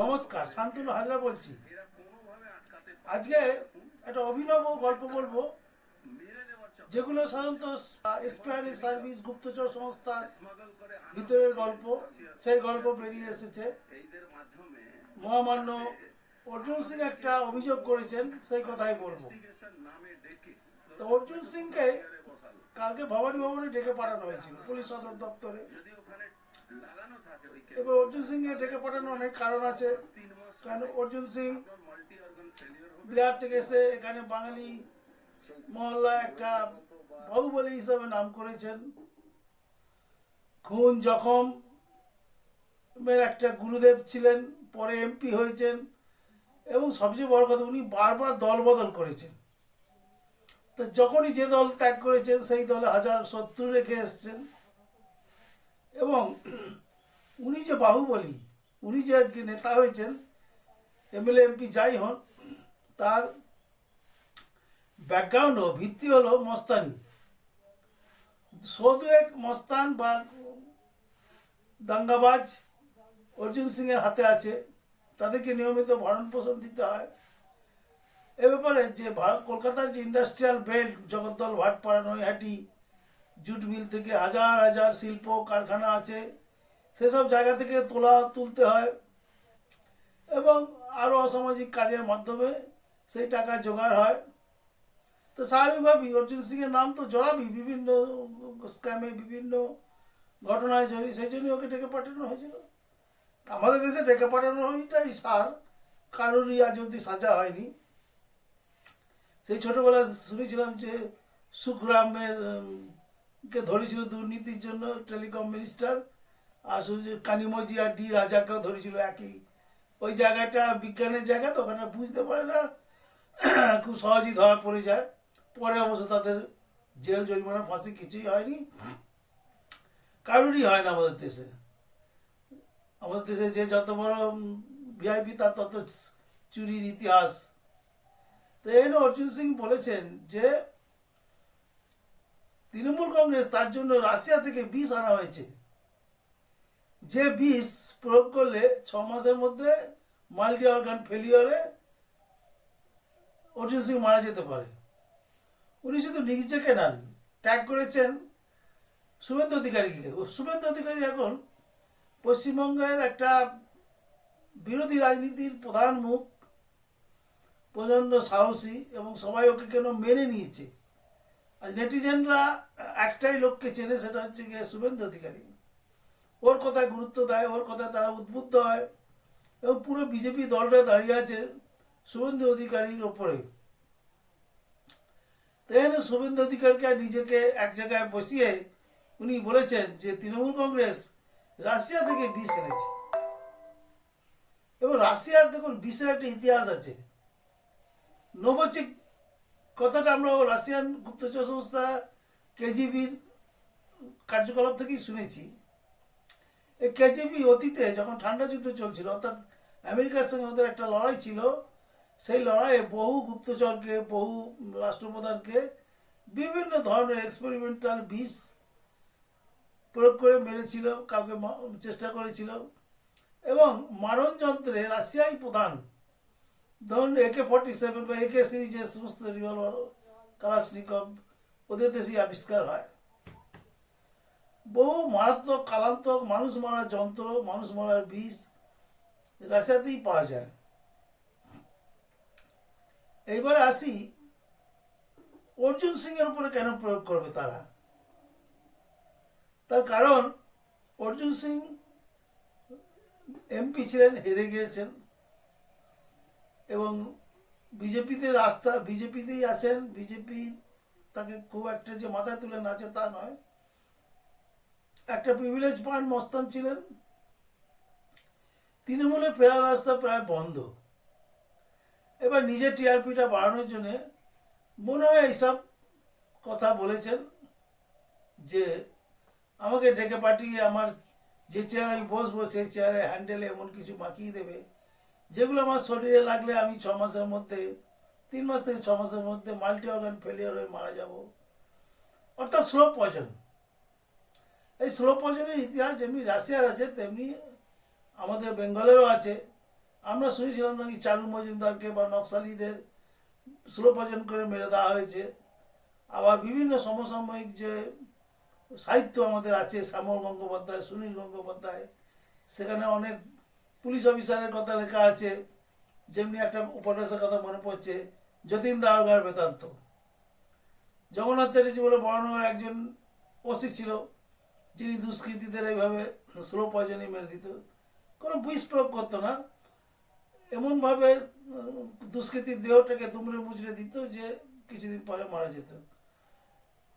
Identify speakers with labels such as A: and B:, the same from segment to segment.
A: নমস্কার, শান্তনু হাজরা বলছি। আজকে একটা অভিনব গল্প বলব, যেগুলো সাধারণত এসপিআরই সার্ভিস গুপ্তচর সংস্থার ভিতরের গল্প, সেই গল্প বেরিয়ে এসেছে। মহামান্য অর্জুন সিং একটা অভিযোগ করেছেন, সেই কথাই বলব। তো অর্জুন সিংকে কালকে ভবানী ভবনে ডেকে পাঠানো হয়েছিল, পুলিশ সদর দপ্তরে। এবার অর্জুন সিংকে ডেকে পাঠানোর অনেক কারণ আছে। কারণ অর্জুন সিং বিহার থেকে এসে এখানে বাঙালি মহল্লা একটা বাহুবলী হিসাবে নাম করেছেন। খুন, জখম এর একটা গুরুদেব ছিলেন, পরে এমপি হয়েছেন এবং সবচেয়ে বড় কথা উনি বারবার দল বদল করেছেন। তো যখনই যে দল ত্যাগ করেছেন, সেই দলে হাজার শত্রু রেখে এসছেন। এবং উনি যে বাহুবলী, উনি যে আজকে নেতা হয়েছেন, এমএলএ, এমপি যাই হন, তার ব্যাকগ্রাউন্ড ও, ভিত্তি হলো মস্তানি। সদু এক মস্তান বা দাঙ্গাবাজ অর্জুন সিং এর হাতে আছে, তাদেরকে নিয়মিত ভরণ পোষণ দিতে হয়। এ ব্যাপারে যে ভারত, কলকাতার যে industrial belt Jagaddal, Bhatpara, Naihati jute mill থেকে হাজার হাজার শিল্প কারখানা আছে, সেসব জায়গা থেকে তোলা, তুলতে হয়। এবং আরও অসামাজিক কাজের মাধ্যমে সেই টাকা জোগাড় হয়। তো স্বাভাবিকভাবেই অর্জুন সিংয়ের নাম তো জড়াবি বিভিন্ন স্ক্যামে বিভিন্ন ঘটনায় জড়ি সেই জন্যই ওকে ডেকে পাঠানো হয়েছিল। আমাদের দেশে ডেকে পাঠানো হয়টাই সার কারোরই আজ অব্দি সাজা হয়নি। সেই ছোটবেলায় শুনেছিলাম যে সুখরামের কে ধরেছিল দুর্নীতির জন্য টেলিকম মিনিস্টার, আর কানিমজি আর ডি রাজাকেও ধরেছিল একই। ওই জায়গাটা বিজ্ঞানের জায়গা তো, ওখানে বুঝতে পারে না, খুব সহজেই ধরা পড়ে যায়। পরে অবশ্য তাদের জেল, জরিমানা, ফাঁসি কিছুই হয়নি। কারোরই হয় না আমাদের দেশে। আমাদের দেশে যে যত বড় ভিআইপি, তার তত চুরির ইতিহাস। তো এই অর্জুন সিং বলেছেন যে তৃণমূল কংগ্রেস তার জন্য রাশিয়া থেকে বিষ আনা হয়েছে। যে বিষ প্রয়োগ করলে ছ মাসের মধ্যে মাল্টি অর্গান ফেলিওরে অর্জুন সিং মারা যেতে পারে। উনি শুধু নিজেকে নেন ট্যাগ করেছেন শুভেন্দু অধিকারীকে। শুভেন্দু অধিকারী এখন পশ্চিমবঙ্গের একটা বিরোধী রাজনীতির প্রধান মুখ, প্রচণ্ড সাহসী এবং সবাই ওকে কেন মেনে নিয়েছে? নেটিজেনরা একটাই লোককে চেনে, সেটা হচ্ছে গিয়ে শুভেন্দু অধিকারী। ওর কথায় গুরুত্ব দেয়, ওর কথায় তারা উদ্বুদ্ধ হয় এবং পুরো বিজেপি দলটা দাঁড়িয়ে আছে শুভেন্দু অধিকারীর ওপরে। তাই জন্য শুভেন্দু অধিকারীকে নিজেকে এক জায়গায় বসিয়ে উনি বলেছেন যে তৃণমূল কংগ্রেস রাশিয়া থেকে বিষ এনেছে। এবং রাশিয়ার দেখুন বিষের একটা ইতিহাস আছে। নোভোচিক কথাটা আমরা রাশিয়ান গুপ্তচর সংস্থা কেজিবির কার্যকলাপ থেকেই শুনেছি। এই কেজিবি অতীতে যখন ঠান্ডা যুদ্ধ চলছিল, অর্থাৎ আমেরিকার সঙ্গে ওদের একটা লড়াই ছিল, সেই লড়াইয়ে বহু গুপ্তচরকে, বহু রাষ্ট্রপ্রধানকে বিভিন্ন ধরনের এক্সপেরিমেন্টাল বিষ প্রয়োগ করে মেরেছিল, কাউকে চেষ্টা করেছিল। এবং মারণ যন্ত্রে রাশিয়াই প্রধান। ধরুন একে ফর্টি সেভেন বা একে সিরিজের সমস্ত রিভলভার কালাশনিকভ ওদের দেশেই আবিষ্কার হয়। বহু মারাত্মক, কালান্তক, মানুষ মারার যন্ত্র, মানুষ মারার বিষ রাশিয়াতেই পাওয়া যায়। এইবারে আসি, অর্জুন সিং এর উপরে কেন প্রয়োগ করবে তারা? তার কারণ, অর্জুন সিং এমপি ছিলেন, হেরে গিয়েছেন। এবং বিজেপিতে রাস্তা, বিজেপিতেই আছেন, বিজেপি তাকে খুব একটা যে মাথায় তুলে নাচে তা নয়। একটা প্রিভিলেজ পান মস্তান ছিলেন। তৃণমূলের ফেরার রাস্তা প্রায় বন্ধ। এবার নিজের টিআরপিটা বাড়ানোর জন্য মনে হয় এইসব কথা বলেছেন যে, আমাকে ডেকে পাঠিয়ে আমার যে চেয়ারে আমি বসবো, সেই চেয়ারে হ্যান্ডেলে এমন কিছু মাখিয়ে দেবে। যেগুলো আমার শরীরে লাগলে আমি ছ মাসের মধ্যে, তিন মাস থেকে ছ মাসের মধ্যে মাল্টি অর্গান ফেলিয়ার হয়ে মারা যাব। অর্থাৎ স্লো পয়জন এই স্লো পয়জনের ইতিহাস যেমনি রাশিয়ার আছে, তেমনি আমাদের বেঙ্গলেরও আছে। আমরা শুনেছিলাম নাকি চারু মজুমদারকে বা নকশালিদের স্লোপজন করে মেরে দেওয়া হয়েছে। আবার বিভিন্ন সমসাময়িক যে সাহিত্য আমাদের আছে, শ্যামল গঙ্গোপাধ্যায়, সুনীল গঙ্গোপাধ্যায়, সেখানে অনেক পুলিশ অফিসারের কথা লেখা আছে, যেমনি একটা উপন্যাসের কথা মনে পড়ছে, যতীন দারোগার বেতান্ত জগন্নাথ চ্যাটার্জি বলে বরানগর একজন ওসি ছিল, যিনি দুষ্কৃতীদের এইভাবে স্লো পয়জনে মেরে দিত। কোনো বিষ প্রয়োগ করতো না। এমনভাবে দুষ্কৃতীর দেহটাকে দুমড়ে মুচড়ে দিত যে কিছুদিন পরে মারা যেত।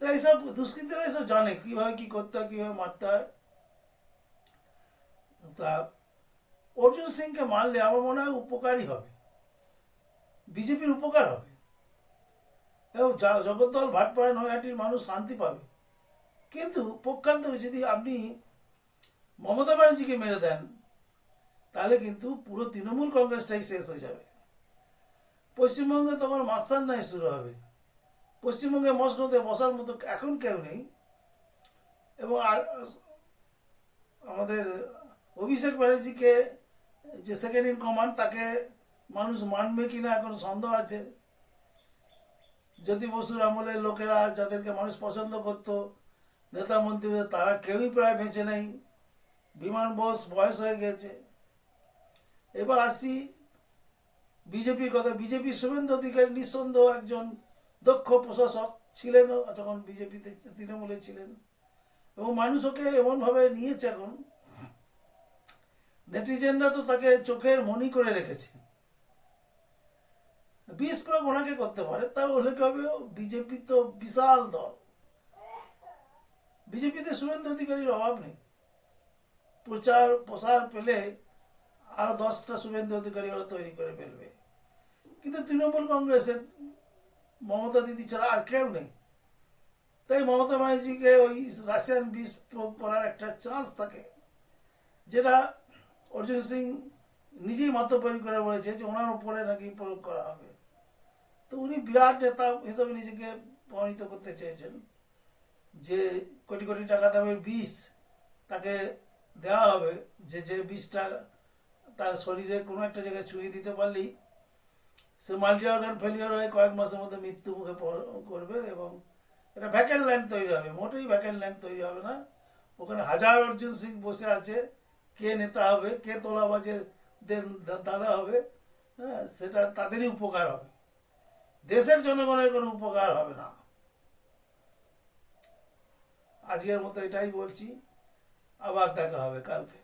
A: তো এইসব দুষ্কৃতীরা এসব জানে, কীভাবে কী করতে হয়, কীভাবে মারতে হয়। তা অর্জুন সিংকে মারলে আমার মনে হয় উপকারই হবে। বিজেপির উপকার হবে। এবং জগদ্দল ভাটপাড়া নৈহাটির মানুষ শান্তি পাবে। কিন্তু পক্ষান্তরে যদি আপনি মমতা ব্যানার্জিকে মেরে দেন, তাহলে কিন্তু পুরো তৃণমূল কংগ্রেসটাই শেষ হয়ে যাবে। পশ্চিমবঙ্গে তখন মাসান নাই শুরু হবে। পশ্চিমবঙ্গে মসনদে বসার মতো এখন কেউ নেই। এবং আমাদের অভিষেক ব্যানার্জিকে যে সেকেন্ড ইন কমান্ড তাকে মানুষ মানবে কিনা এখন সন্দেহ আছে। জ্যোতি বসুর আমলের লোকেরা যাদেরকে মানুষ পছন্দ করত, নেতা মন্ত্রীদের তারা কেউই প্রায় বেঁচে নেই। বিমান বোস বয়স হয়ে গেছে। এবার আসি বিজেপির কথা। বিজেপি শুভেন্দু অধিকারী নিঃসন্দেহ একজন দক্ষ প্রশাসক ছিলেন, যখন বিজেপিতে তৃণমূলে ছিলেন। এবং মানুষ ওকে এমনভাবে নিয়েছে এখন নেটিজেনরা তো তাকে চোখের মনি করে রেখেছে। বিষ প্রয়োগ ওনাকে করতে পারে তার হলে কি হবে? বিজেপি তো বিশাল দল। বিজেপিতে শুভেন্দু অধিকারীর অভাব নেই। প্রচার, প্রসার পেলে আরও দশটা শুভেন্দু অধিকারী ওরা তৈরি করে ফেলবে। কিন্তু তৃণমূল কংগ্রেসের মমতা দিদি ছাড়া আর কেউ নেই। তাই মমতা ব্যানার্জিকে ওই রাশিয়ান বিষ প্রয়োগ করার একটা চান্স থাকে, যেটা অর্জুন সিং নিজেই মতপরি করে বলেছে যে ওনার উপরে নাকি প্রয়োগ করা হবে। তো উনি বিরাট নেতা হিসেবে নিজেকে প্রমাণিত করতে চেয়েছেন যে কোটি কোটি টাকা দামের বিষ তাকে দেওয়া হবে, যে যে বিষটা তার শরীরে কোনো একটা জায়গায় ছুঁয়ে দিতে পারলেই সে মাল্টি অর্গান ফেলিয়ার হয়ে কয়েক মাসের মধ্যে মৃত্যু মুখে করবে এবং এটা ভ্যাকেন্ট ল্যান্ড তৈরি হবে। মোটেই ভ্যাকেন্ট ল্যান্ড তৈরি হবে না। ওখানে হাজার অর্জুন সিং বসে আছে। কে নেতা হবে, কে তোলাবাজের দাদা হবে হ্যাঁ সেটা তাদেরই উপকার হবে। দেশের জনগণের কোনো উপকার হবে না। আজকের মতো এটাই বলছি। আবার দেখা হবে কালকে।